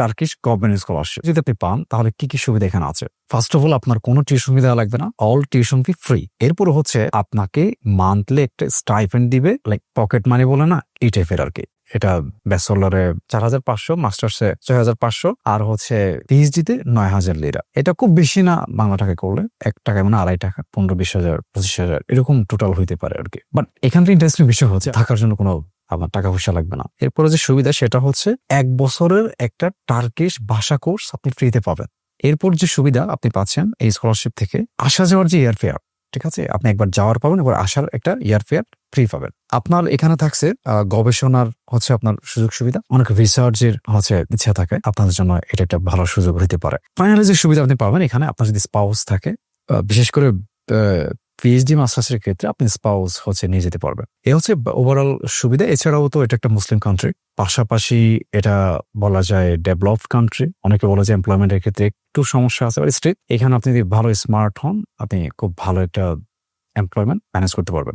Turkish government scholarship যদি আপনি পান, তাহলে কি কি সুবিধা এখানে আছে? ফার্স্ট অফ অল আপনার কোনো টিউশন ফি দেওয়া লাগবে না। অল টিউশন ফি ফ্রি এরপর হচ্ছে আপনাকে মান্থলি একটা স্টাইফেন্ড দিবে লাইক পকেট মানি বলে না এই টাইপের আর কি এটা ব্যাচেলরে চার হাজার পাঁচশো মাস্টার্সে ছয় হাজার পাঁচশো, আর হচ্ছে পিএইচডিতে নয় হাজার লিরা এটা খুব বেশি না বাংলা টাকা করলে, এক টাকায় মানে আড়াই টাকা, পনেরো, বিশ হাজার, পঁচিশ হাজার, এরকম টোটাল হইতে পারে আর কি বাট এখানটা ইন্টারেস্টিং বিষয় হচ্ছে, থাকার জন্য কোনো আপনার টাকা পয়সা লাগবে না। এরপরে যে সুবিধা সেটা হচ্ছে এক বছরের একটা টার্কিশ ভাষা কোর্স আপনি ফ্রিতে পাবেন। এরপর যে সুবিধা আপনি পাচ্ছেন এই স্কলারশিপ থেকে আসা যাওয়ার যে এয়ার ফেয়ার ঠিক আছে? আপনি একবার যাওয়ার পাবেন এবার আসার একটা এয়ার ফেয়ার ফ্রি পাবেন। আপনার এখানে থাকছে গবেষণার হচ্ছে আপনার সুযোগ সুবিধা। অনেক রিসার্চের হচ্ছে ইচ্ছা থাকে, আপনাদের জন্য এটা একটা ভালো সুযোগ হতে পারে। ফাইনালি যে সুবিধা আপনি পাবেন, এখানে আপনার যদি স্পাউস থাকে বিশেষ করে পিএইচডি মাস্টার্সের ক্ষেত্রে আপনি স্পাউস হচ্ছে নিয়ে যেতে পারবেন। এ হচ্ছে ওভারঅল সুবিধা। এছাড়াও তো এটা একটা মুসলিম কান্ট্রি পাশাপাশি এটা বলা যায় ডেভেলপড কান্ট্রি অনেকে বলা যায় এমপ্লয়মেন্টের ক্ষেত্রে একটু সমস্যা আছে স্ট্রিট এখানে আপনি যদি ভালো স্মার্ট হন, আপনি খুব ভালো একটা এমপ্লয়মেন্ট ম্যানেজ করতে পারবেন।